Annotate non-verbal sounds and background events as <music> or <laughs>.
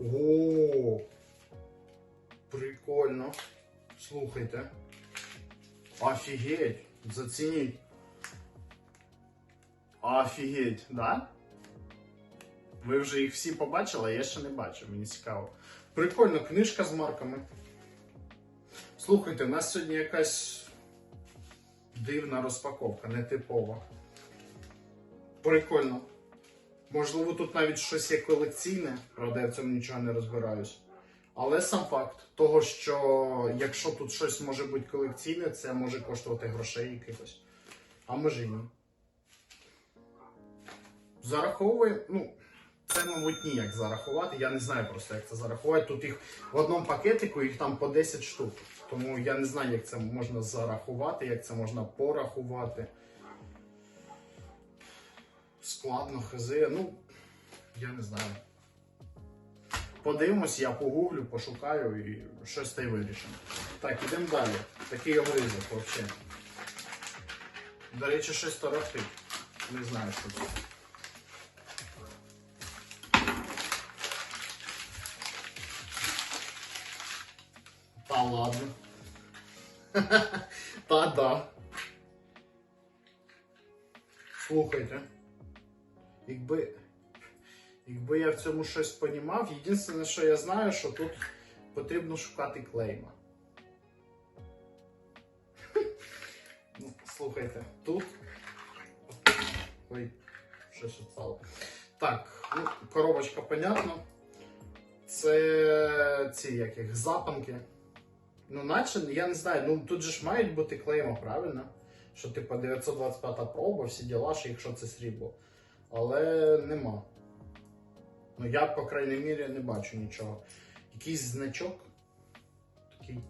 О, прикольно. Слухайте. Офігеть. Зацініть. Офігеть, да? Ви вже їх всі побачили, а я ще не бачив, мені цікаво. Прикольно, книжка з марками. Слухайте, у нас сьогодні якась дивна розпаковка, нетипова. Прикольно. Можливо, тут навіть щось є колекційне, правда, я в цьому нічого не розбираюсь. Але сам факт того, що якщо тут щось може бути колекційне, це може коштувати грошей якихось. А може і ні. Зараховує, ну, це, мабуть, ніяк зарахувати. Я не знаю просто, як це зарахувати. Тут їх в одному пакетику, їх там по 10 штук. Тому я не знаю, як це можна зарахувати, як це можна порахувати. Складно, хази. Ну, я не знаю. Подивимось, я погуглю, пошукаю і щось та й вирішимо. Так, ідемо далі. Такий огризок взагалі. До речі, щось торохтить. Не знаю, що це. Та ладно. <laughs> Та да. Слухайте. Якби. Якби я в цьому щось понімав, єдине, що я знаю, що тут потрібно шукати клейма. Ну, слухайте, тут. Ой, щось відстало. Так, ну, коробочка, понятно. Це ці як їх запанки. Ну, наче, я не знаю, ну тут же ж мають бути клейма, правильно? Що типу 925 проба, всі діла, що якщо це срібло. Але нема. Ну я, по крайній мірі, не бачу нічого. Якийсь значок такий